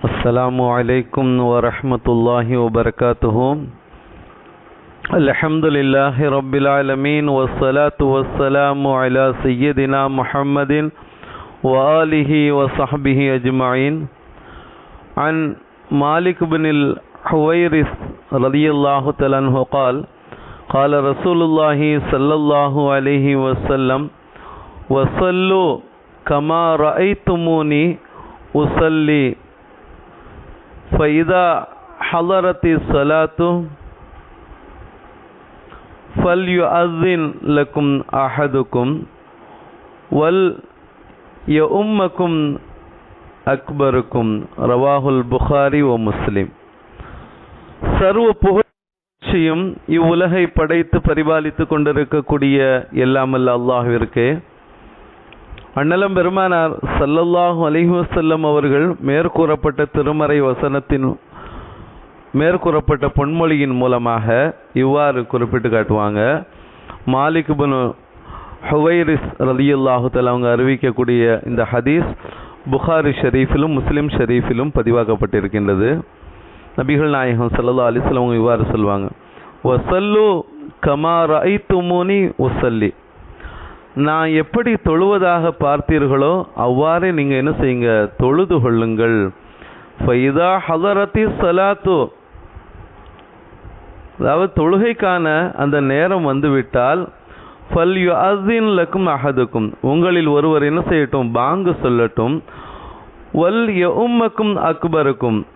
السلام عليكم ورحمة الله وبركاته. الحمد لله رب العالمين والصلاة والسلام على سيدنا محمد وآله وصحبه أجمعين. عن مالك بن الحويرث رضي الله تعالى عنه قال قال رسول الله صلى الله عليه وسلم وصلوا كما رأيتموني أصلي ஃபைதா ஹலரத்தி சலாத்து ஃபல்யு அஸ்ஸின் லக்கும் அஹதுக்கும் வல் ய உம்மக்கும் அக்பருக்கும் ரவாஹுல் புகாரி ஓ முஸ்லிம் சர்வ புகழ்ச்சியும் இவ்வுலகை படைத்து பரிபாலித்து கொண்டிருக்கக்கூடிய எல்லாமல்ல அல்லாஹிற்கு அண்ணலம் பெருமானார் சல்லல்லாஹு அலைஹி அவர்கள் மேற்கூறப்பட்ட திருமறை வசனத்தின் மேற்கூறப்பட்ட பொன்மொழியின் மூலமாக இவ்வாறு குறிப்பிட்டு காட்டுவாங்க. மாலிக் பின் ஹுவைரிஸ் ரலியல்லாஹு அவங்க அறிவிக்கக்கூடிய இந்த ஹதீஸ் புகாரி ஷெரீஃபிலும் முஸ்லிம் ஷெரீஃபிலும் பதிவாக்கப்பட்டிருக்கின்றது. நபிகள் நாயகம் சல்லல்லா அலைஹி அவங்க இவ்வாறு சொல்லுவாங்க வசல்லு கமா துமுனி உசல்லி நான் எப்படி தொழுவதாக பார்த்தீர்களோ அவ்வாறே நீங்கள் என்ன செய்யுங்க? தொழுது கொள்ளுங்கள். ஃபைதா ஹதரத்தி சலாத்து அதாவது தொழுகைக்கான அந்த நேரம் வந்துவிட்டால் ஃபல் யுஅஸின் லக்கும் அஹதுக்கும். உங்களில் ஒருவர் என்ன செய்யட்டும்? பாங்கு சொல்லட்டும். வல் யஉம்மக்கும் அக்பருக்கும்.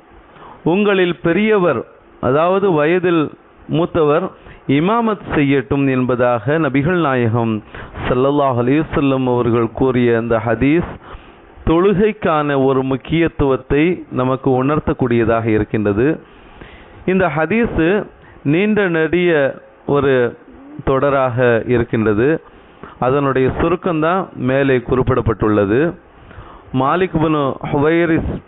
உங்களில் பெரியவர் அதாவது வயதில் மூத்தவர் இமாமத் செய்யட்டும் என்பதாக நபிகள் நாயகம் சல்லல்லாஹ் அலிசல்லம் அவர்கள் கூறிய அந்த ஹதீஸ் தொழுகைக்கான ஒரு முக்கியத்துவத்தை நமக்கு உணர்த்தக்கூடியதாக இருக்கின்றது. இந்த ஹதீஸு நீண்ட நெடிய ஒரு தொடராக இருக்கின்றது. அதனுடைய சுருக்கம்தான் மேலே குறிப்பிடப்பட்டுள்ளது. மாலிக் பனு ஹுவைரிஸ்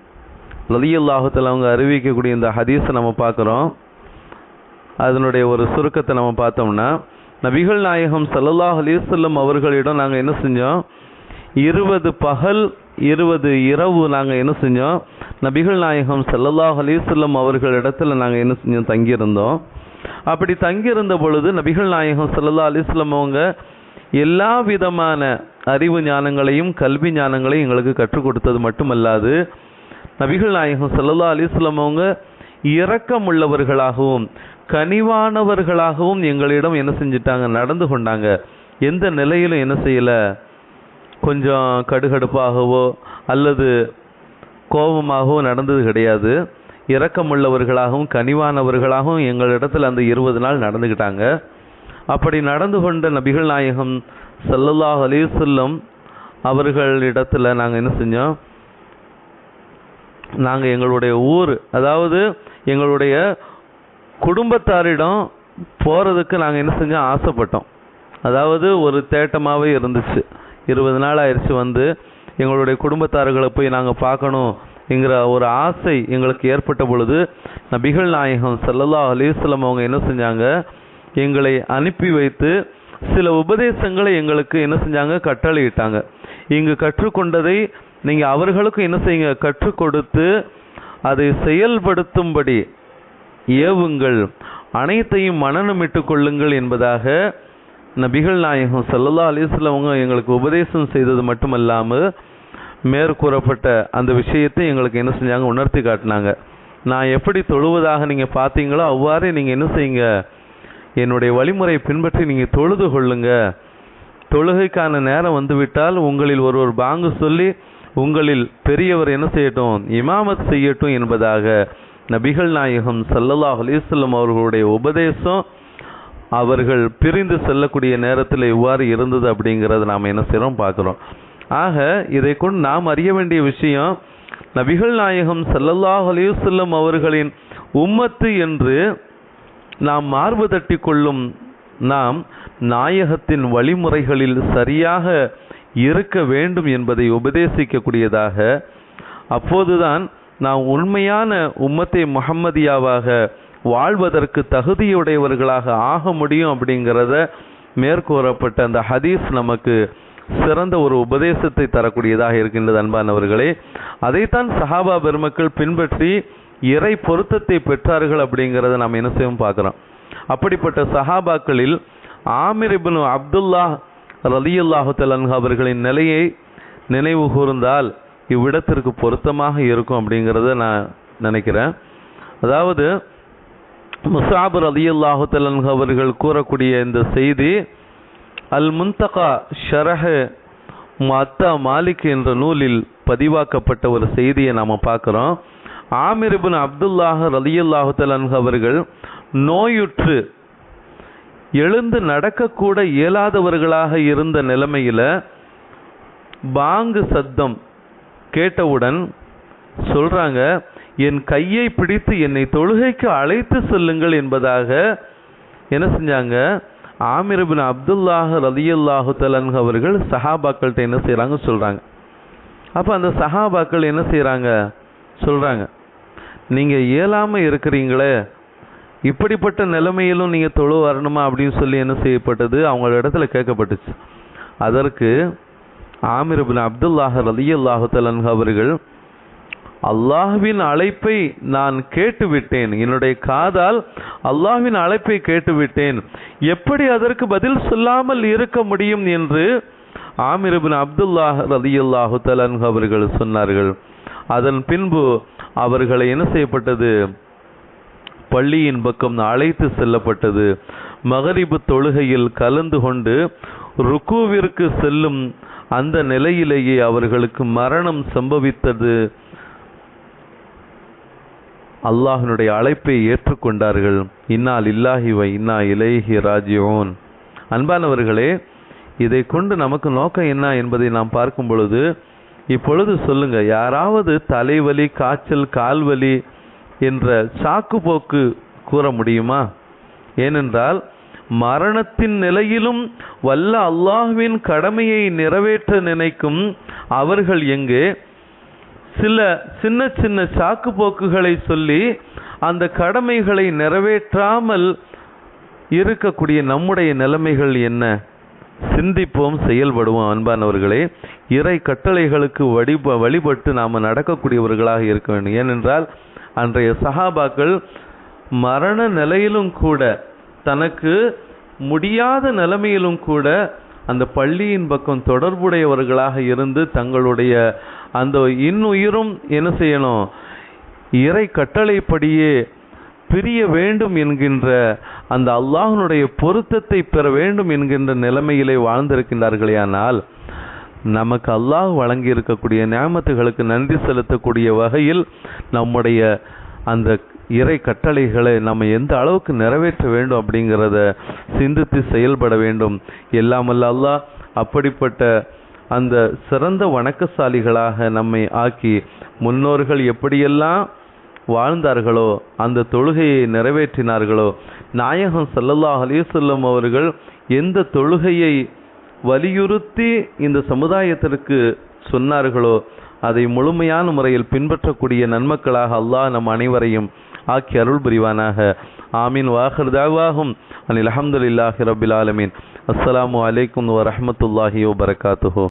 லலியல்லாஹத்தில் அவங்க அறிவிக்கக்கூடிய இந்த ஹதீஸை நம்ம பார்க்குறோம். அதனுடைய ஒரு சுருக்கத்தை நம்ம பார்த்தோம்னா நபிகள் நாயகம் சல்லல்லாஹ் அலிசல்லம் அவர்களிடம் நாங்கள் என்ன செஞ்சோம்? இருபது பகல் இருபது இரவு நாங்கள் என்ன செஞ்சோம்? நபிகள் நாயகம் சல்லல்லாஹ் அலிசல்லம் அவர்களிடத்தில் நாங்கள் என்ன செஞ்சோம்? தங்கியிருந்தோம். அப்படி தங்கியிருந்த பொழுது நபிகள் நாயகம் சல்லல்லா அலிஸ்லம் அவங்க எல்லா விதமான அறிவு ஞானங்களையும் கல்வி ஞானங்களையும் எங்களுக்கு கற்றுக் கொடுத்தது மட்டுமல்லாது நபிகள் நாயகம் சல்லல்லா அலிஸ்லம் அவங்க இரக்கமுள்ளவர்களாகவும் கனிவானவர்களாகவும் எங்களிடம் என்ன செஞ்சிட்டாங்க நடந்து கொண்டாங்க. எந்த நிலையிலும் என்ன செய்யல? கொஞ்சம் கடுகடுப்பாகவோ அல்லது கோபமாகவோ நடந்தது கிடையாது. இரக்கமுள்ளவர்களாகவும் கனிவானவர்களாகவும் எங்களிடத்தில் அந்த இருபது நாள் நடந்துக்கிட்டாங்க அப்படி நடந்து கொண்ட நபிகள் நாயகம் சல்லல்லாஹ் அலிசல்லம் அவர்களிடத்தில் நாங்கள் என்ன செஞ்சோம்? நாங்கள் எங்களுடைய ஊர் அதாவது எங்களுடைய குடும்பத்தாரிடம் போகிறதுக்கு நாங்கள் என்ன செஞ்சோம்? ஆசைப்பட்டோம். அதாவது ஒரு தேட்டமாகவே இருந்துச்சு. இருபது நாள் ஆயிடுச்சு வந்து எங்களுடைய குடும்பத்தார்களை போய் நாங்கள் பார்க்கணும் என்கிற ஒரு ஆசை எங்களுக்கு ஏற்பட்ட பொழுது நபிகள் நாயகம் ஸல்லல்லாஹு அலிஸ்லம் அவங்க என்ன செஞ்சாங்க? எங்களை அனுப்பி வைத்து சில உபதேசங்களை எங்களுக்கு என்ன செஞ்சாங்க? கட்டளையிட்டாங்க. இங்கு கற்றுக்கொண்டதை நீங்கள் அவர்களுக்கும் என்ன செய்யுங்க? கற்றுக் கொடுத்து அதை செயல்படுத்தும்படி ஏவுங்கள். அனைத்தையும் மனநமிட்டு கொள்ளுங்கள் என்பதாக நபிகள் நாயகம் சல்லல்லா அலிஸ்லவங்க எங்களுக்கு உபதேசம் செய்தது மட்டுமல்லாமல் மேற்கூறப்பட்ட அந்த விஷயத்தை எங்களுக்கு என்ன செஞ்சாங்க? உணர்த்தி காட்டினாங்க. நான் எப்படி தொழுவதாக நீங்கள் பார்த்தீங்களோ அவ்வாறே நீங்கள் என்ன செய்யுங்க? என்னுடைய வழிமுறையை பின்பற்றி நீங்கள் தொழுது கொள்ளுங்க. தொழுகைக்கான நேரம் வந்துவிட்டால் உங்களில் ஒருவர் பாங்கு சொல்லி உங்களில் பெரியவர் என்ன செய்யட்டும்? இமாமத் செய்யட்டும் என்பதாக நபிகள் நாயகம் சல்லல்லாஹ் அலிஸ்லம் அவர்களுடைய உபதேசம் அவர்கள் பிரிந்து செல்லக்கூடிய நேரத்தில் இவ்வாறு இருந்தது அப்படிங்கிறத நாம் என்ன செய்கிறோம் பார்க்குறோம். ஆக இதை கொண்டு நாம் அறிய வேண்டிய விஷயம் நபிகள் நாயகம் சல்லல்லாஹ் அலைஹி அவர்களின் உம்மத்து என்று நாம் மார்பு தட்டி கொள்ளும் நாம் நாயகத்தின் வழிமுறைகளில் சரியாக இருக்க வேண்டும் என்பதை உபதேசிக்கக்கூடியதாக அப்போதுதான் நாம் உண்மையான உம்மத்தை முகம்மதியாவாக வாழ்வதற்கு தகுதியுடையவர்களாக ஆக முடியும் அப்படிங்கிறத மேற்கூறப்பட்ட அந்த ஹதீஸ் நமக்கு சிறந்த ஒரு உபதேசத்தை தரக்கூடியதாக இருக்கின்றது அன்பானவர்களே. அதைத்தான் சஹாபா பெருமக்கள் பின்பற்றி இறை பொருத்தத்தை பெற்றார்கள் அப்படிங்கிறத நாம் என்ன செய்யும் பார்க்குறோம். அப்படிப்பட்ட சஹாபாக்களில் ஆமிர் இபின் அப்துல்லா ரலியல்லாஹு தலன்ஹு அவர்களின் நிலையை நினைவு கூர்ந்தால் இவ்விடத்திற்கு பொருத்தமாக இருக்கும் அப்படிங்கிறத நான் நினைக்கிறேன். அதாவது முசாபர் ரலியல்லாஹு தலன்ஹு அவர்கள் கூறக்கூடிய இந்த செய்தி அல் முந்தகா ஷரஹ மத்தா மாலிக் என்ற நூலில் பதிவாக்கப்பட்ட ஒரு செய்தியை நாம் பார்க்குறோம். ஆமிர்பின் அப்துல்லாஹ் ரலியல்லாஹு தலன்ஹு அவர்கள் நோயுற்று எழுந்து நடக்கக்கூட இயலாதவர்களாக இருந்த நிலைமையில் பாங்கு சத்தம் கேட்டவுடன் சொல்றாங்க என் கையை பிடித்து என்னை தொழுகைக்கு அழைத்து செல்லுங்கள் என்பதாக என்ன செஞ்சாங்க ஆமிரபின் அப்துல்லாஹ் ரலியல்லாஹு தலன்ஹு அவர்கள் சஹாபாக்கள்கிட்ட என்ன செய்கிறாங்க சொல்கிறாங்க அப்போ அந்த சஹாபாக்கள் என்ன செய்கிறாங்க சொல்கிறாங்க நீங்கள் இயலாமல் இருக்கிறீங்களே இப்படிப்பட்ட நிலைமையிலும் நீங்கள் தொழு வரணுமா அப்படின்னு சொல்லி என்ன செய்யப்பட்டது? அவங்களோட இடத்துல கேட்கப்பட்டுச்சு. அதற்கு ஆமிர் பின் அப்துல்லாஹ் ரலியல்லாஹு தலன்ஹு அவர்கள் அல்லாஹ்வின் அழைப்பை நான் கேட்டுவிட்டேன். என்னுடைய காதால் அல்லாஹ்வின் அழைப்பை கேட்டுவிட்டேன். எப்படி அதற்கு பதில் சொல்லாமல் இருக்க முடியும்? என்று ஆமிரபின் அப்துல்லாஹ் அப்துல்லாஹ் ரலியல்லாஹு தலன்ஹு அவர்கள் சொன்னார்கள். அதன் பின்பு அவர்களை என்ன செய்யப்பட்டது? பள்ளியின் பக்கம் அழைத்து செல்லப்பட்டது. மகரிபு தொழுகையில் கலந்து கொண்டு ருக்குவிற்கு செல்லும் அந்த நிலையிலேயே அவர்களுக்கு மரணம் சம்பவித்தது. அல்லாஹினுடைய அழைப்பை ஏற்றுக்கொண்டார்கள். இன்னால் இல்லாஹிவை இன்னா இலேஹி ராஜ்யோன் அன்பானவர்களே இதை கொண்டு நமக்கு நோக்கம் என்ன என்பதை நாம் பார்க்கும் பொழுது இப்பொழுது சொல்லுங்க யாராவது தலைவலி காய்ச்சல் கால்வலி என்ற சாக்கு போக்கு கூற முடியுமா? ஏனென்றால் மரணத்தின் நிலையிலும் வல்ல அல்லாஹ்வின் கடமையை நிறைவேற்ற நினைக்கும் அவர்கள் எங்கே? சில சின்ன சின்ன சாக்கு போக்குகளை சொல்லி அந்த கடமைகளை நிறைவேற்றாமல் இருக்கக்கூடிய நம்முடைய நிலைமைகள் என்ன? சிந்திப்போம் செயல்படுவோம் அன்பானவர்களே. இறை கட்டளைகளுக்கு வழிப வழிபட்டு நாம் நடக்கக்கூடியவர்களாக இருக்க வேண்டும். ஏனென்றால் அன்றைய சஹாபாக்கள் மரண நிலையிலும் கூட தனக்கு முடியாத நிலைமையிலும் கூட அந்த பள்ளியின் பக்கம் தொடர்புடையவர்களாக இருந்து தங்களுடைய அந்த இன்னுயிரும் என்ன செய்யணும்? இறை கட்டளைப்படியே பிரிய வேண்டும் என்கின்ற அந்த அல்லாஹனுடைய பொருத்தத்தை பெற வேண்டும் என்கின்ற நிலைமையிலே வாழ்ந்திருக்கின்றார்களேயானால் நமக்கு அல்லாஹ் வழங்கி இருக்கக்கூடிய நியாமத்துகளுக்கு நன்றி செலுத்தக்கூடிய வகையில் நம்முடைய அந்த இறை கட்டளைகளை நம்ம எந்த அளவுக்கு நிறைவேற்ற வேண்டும் அப்படிங்கிறத சிந்தித்து செயல்பட வேண்டும். எல்லாமல்ல அல்லாஹ் அப்படிப்பட்ட அந்த சிறந்த வணக்கசாலிகளாக நம்மை ஆக்கி முன்னோர்கள் எப்படியெல்லாம் வாழ்ந்தார்களோ அந்த தொழுகையை நிறைவேற்றினார்களோ நாயகம் ஸல்லல்லாஹு அலிசல்லம் அவர்கள் எந்த தொழுகையை வலியுறுத்தி இந்த சமுதாயத்திற்கு சொன்னார்களோ அதை முழுமையான முறையில் பின்பற்றக்கூடிய நன்மக்களாக அல்லாஹ் நம் அனைவரையும் ஆக்கி அருள் புரிவானாக. ஆமீன். வாஹர் தாவாகும் அனில் அஹமதுல்லாஹி ரபில் ஆலமீன். அஸ்லாம் வலைக்கம் வரமத்துல்லாஹி வபரகாத்துஹு.